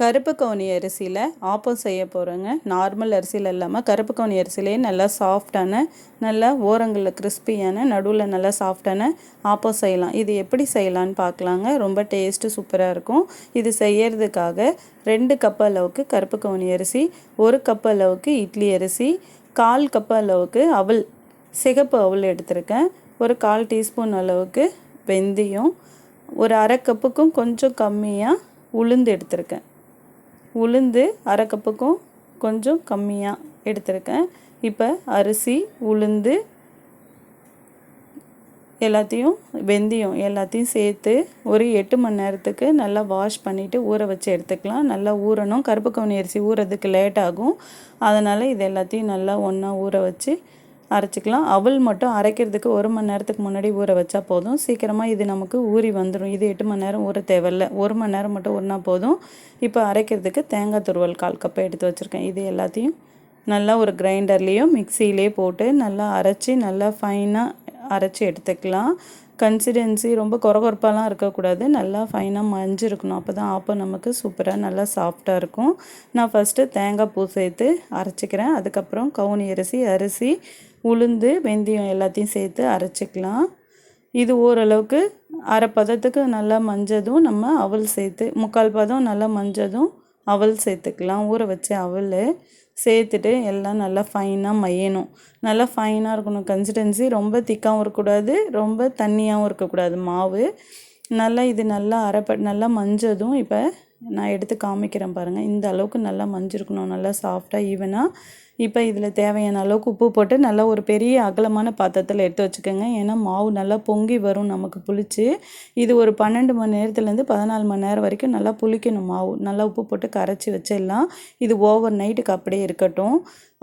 கருப்பு கவுனி அரிசியில் ஆப்பம் செய்ய போகிறோங்க நார்மல் அரிசியில் இல்லாமல் கருப்பு கவுனி அரிசியிலே நல்லா சாஃப்டான நல்லா ஓரங்களில் கிறிஸ்பியான நடுவில் நல்லா சாஃப்டான ஆப்பம் செய்யலாம். இது எப்படி செய்யலான்னு பார்க்கலாங்க. ரொம்ப டேஸ்ட்டு சூப்பராக இருக்கும். இது செய்யறதுக்காக ரெண்டு கப் அளவுக்கு கருப்பு கவுனி அரிசி ஒரு கப் அளவுக்கு இட்லி அரிசி கால் கப் அளவுக்கு அவல் சிகப்பு அவல் எடுத்திருக்கேன். ஒரு கால் டீஸ்பூன் அளவுக்கு வெந்தயம் ஒரு அரை கப்புக்கும் கொஞ்சம் கம்மியாக உளுந்து எடுத்திருக்கேன். உளுந்து அரை கப்புக்கும் கொஞ்சம் கம்மியாக எடுத்திருக்கேன். இப்போ அரிசி உளுந்து எல்லாத்தையும் வெந்தயம் எல்லாத்தையும் சேர்த்து ஒரு எட்டு மணி நேரத்துக்கு நல்லா வாஷ் பண்ணிவிட்டு ஊற வச்சு எடுத்துக்கலாம். நல்லா ஊறணும். கருப்பு கவுனி அரிசி ஊறதுக்கு லேட் ஆகும். அதனால் இது எல்லாத்தையும் நல்லா ஒன்றா ஊற வச்சு அரைச்சிக்கலாம். அவள் மட்டும் அரைக்கிறதுக்கு ஒரு மணி நேரத்துக்கு முன்னாடி ஊற வச்சா போதும். சீக்கிரமாக இது நமக்கு ஊறி வந்துடும் இது எட்டு மணி நேரம் ஊற தேவையில்ல. ஒரு மணி நேரம் மட்டும் ஊறினா போதும். இப்போ அரைக்கிறதுக்கு தேங்காய் துருவல் கால் கப்பை எடுத்து வச்சுருக்கேன். இது எல்லாத்தையும் நல்லா ஒரு கிரைண்டர்லேயும் மிக்சியிலே போட்டு நல்லா அரைச்சி நல்லா ஃபைனாக அரைச்சி எடுத்துக்கலாம். கன்சிடென்சி ரொம்ப குறகுறப்பாலாம் இருக்கக்கூடாது. நல்லா ஃபைனாக மஞ்சிருக்கணும். அப்போ தான் ஆப்பம் நமக்கு சூப்பராக நல்லா சாஃப்டாக இருக்கும். நான் ஃபஸ்ட்டு தேங்காய் பூ சேர்த்து அரைச்சிக்கிறேன். அதுக்கப்புறம் கவுனி அரிசி அரிசி உளுந்து வெந்தயம் எல்லாத்தையும் சேர்த்து அரைச்சிக்கலாம். இது ஓரளவுக்கு அரை பதத்துக்கு நல்லா மஞ்சதும் நம்ம அவல் சேர்த்து முக்கால் பதம் நல்லா மஞ்சதும் அவல் சேர்த்துக்கலாம். ஊற வச்ச அவல். சேர்த்துட்டு எல்லாம் நல்லா ஃபைனாக மையணும். நல்லா ஃபைனாக இருக்கணும். கன்சிஸ்டன்சி ரொம்ப திக்காகவும் இருக்கக்கூடாது. ரொம்ப தண்ணியாகவும் இருக்கக்கூடாது. மாவு. நல்லா இது நல்லா அரைப்ப நல்லா மஞ்சதும் இப்போ நான் எடுத்து காமிக்கிறேன் பாருங்கள் இந்த அளவுக்கு நல்லா மஞ்சிருக்கணும் நல்லா சாஃப்டாக ஈவனாக இப்போ இதில் தேவையான அளவுக்கு உப்பு போட்டு நல்லா ஒரு பெரிய அகலமான பாத்திரத்தில் எடுத்து வச்சுக்கோங்க. ஏன்னா மாவு நல்லா பொங்கி வரும் நமக்கு புளிச்சு. இது ஒரு பன்னெண்டு மணி நேரத்துலேருந்து பதினாலு மணி நேரம் வரைக்கும் நல்லா புளிக்கணும் மாவு. நல்லா உப்பு போட்டு கரைச்சி வச்சிடலாம். இது ஓவர் நைட்டுக்கு அப்படியே இருக்கட்டும்.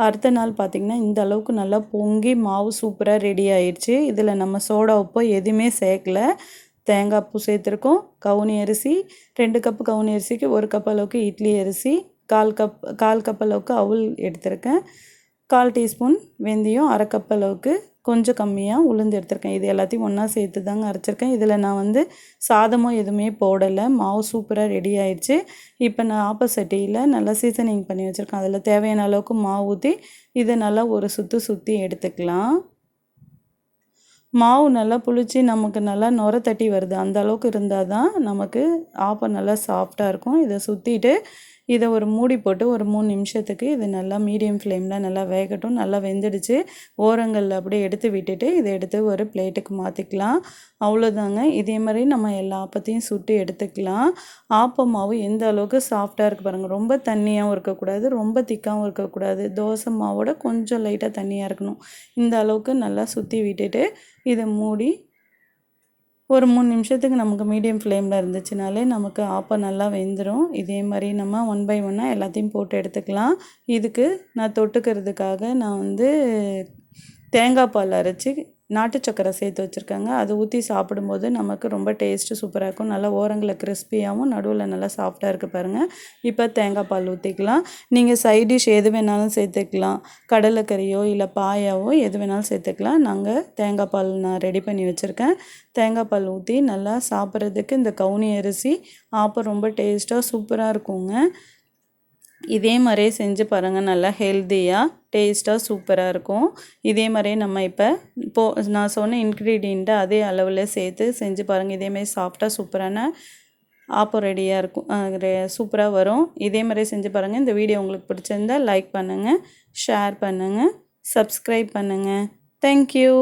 அடுத்த நாள் பார்த்திங்கன்னா இந்த அளவுக்கு நல்லா பொங்கி மாவு சூப்பராக ரெடி ஆயிடுச்சு இதில் நம்ம சோடா உப்போ எதுவுமே சேர்க்கல. தேங்காய் பூ சேர்த்துருக்கோம். கவுனி அரிசி ரெண்டு கப்பு கவுனி அரிசிக்கு ஒரு கப் அளவுக்கு இட்லி அரிசி கால் கப் கால் கப் அளவுக்கு அவுல் எடுத்திருக்கேன். கால் டீஸ்பூன் வெந்தயம் அரை கப் அளவுக்கு கொஞ்சம் கம்மியாக உளுந்து எடுத்திருக்கேன். இது எல்லாத்தையும் ஒன்றா சேர்த்து தாங்க அரைச்சிருக்கேன். இதில் நான் வந்து சாதமும் எதுவுமே போடலை. மாவு சூப்பராக ரெடி ஆயிடுச்சு. இப்போ நான் ஆப்போசிட்டியில் நல்லா சீசனிங் பண்ணி வச்சுருக்கேன். அதில் தேவையான அளவுக்கு மாவு ஊற்றி இதை நல்லா ஒரு சுற்று சுற்றி எடுத்துக்கலாம். மாவு நல்லா புளிச்சு நமக்கு நல்லா நுர தட்டி வருது. அந்த அளவுக்கு இருந்தால் தான் நமக்கு ஆப்பம் நல்லா சாஃப்டாக இருக்கும். இதை சுற்றிட்டு இதை ஒரு மூடி போட்டு ஒரு மூணு நிமிஷத்துக்கு இது நல்லா மீடியம் ஃப்ளேமில் நல்லா வேகட்டும். நல்லா வெந்துடுச்சு. ஓரங்களில் அப்படியே எடுத்து விட்டுட்டு இதை எடுத்து ஒரு பிளேட்டுக்கு மாற்றிக்கலாம் அவ்வளோதாங்க இதே மாதிரி நம்ம எல்லா ஆப்பத்தையும் சுட்டு எடுத்துக்கலாம். ஆப்ப மாவு எந்த அளவுக்கு சாஃப்டாக இருக்குது பாருங்கள் ரொம்ப தண்ணியாகவும் இருக்கக்கூடாது. ரொம்ப திக்காகவும் இருக்கக்கூடாது. தோசை மாவோட கொஞ்சம் லைட்டாக தண்ணியாக இருக்கணும். இந்த அளவுக்கு நல்லா சுற்றி விட்டுட்டு இதை மூடி ஒரு மூணு நிமிஷத்துக்கு நமக்கு மீடியம் ஃப்ளேமில் இருந்துச்சுனாலே நமக்கு ஆப்பம் நல்லா வெந்துடும் இதே மாதிரி நம்ம ஒன் பை ஒன்னாக எல்லாத்தையும் போட்டு எடுத்துக்கலாம். இதுக்கு நான் தொட்டுக்கிறதுக்காக நான் வந்து தேங்காய் பால் அரைச்சி நாட்டு சக்கரை சேர்த்து வச்சுருக்காங்க. அதை ஊற்றி சாப்பிடும்போது நமக்கு ரொம்ப டேஸ்ட்டு சூப்பராக இருக்கும். நல்லா ஓரங்களில் கிறிஸ்பியாகவும் நடுவில் நல்லா சாஃப்டாக இருக்குது பாருங்கள் இப்போ தேங்காய் பால் ஊற்றிக்கலாம் நீங்கள் சைட் டிஷ் எது வேணாலும் சேர்த்துக்கலாம். கடலைக்கறியோ இல்லை பாயாவோ எது வேணாலும் சேர்த்துக்கலாம். நாங்கள் தேங்காய் பால் நான் ரெடி பண்ணி வச்சுருக்கேன். தேங்காய் பால் ஊற்றி நல்லா சாப்பிட்றதுக்கு இந்த கவுனி அரிசி ஆப்பம் ரொம்ப டேஸ்ட்டாக சூப்பராக இருக்குங்க. இதே மாதிரியே செஞ்சு பாருங்கள் நல்லா ஹெல்த்தியாக டேஸ்ட்டாக சூப்பராக இருக்கும். இதே மாதிரியே நம்ம இப்போ இப்போது நான் சொன்ன இன்க்ரீடியண்ட்டை அதே அளவில் சேர்த்து செஞ்சு பாருங்கள் இதேமாதிரி சாஃப்டாக சூப்பரான ஆப்போ ரெடியாக இருக்கும். சூப்பராக வரும். இதே மாதிரி செஞ்சு பாருங்கள் இந்த வீடியோ உங்களுக்கு பிடிச்சிருந்தால் லைக் பண்ணுங்கள் ஷேர் பண்ணுங்கள் சப்ஸ்கிரைப் பண்ணுங்கள் தேங்க்யூ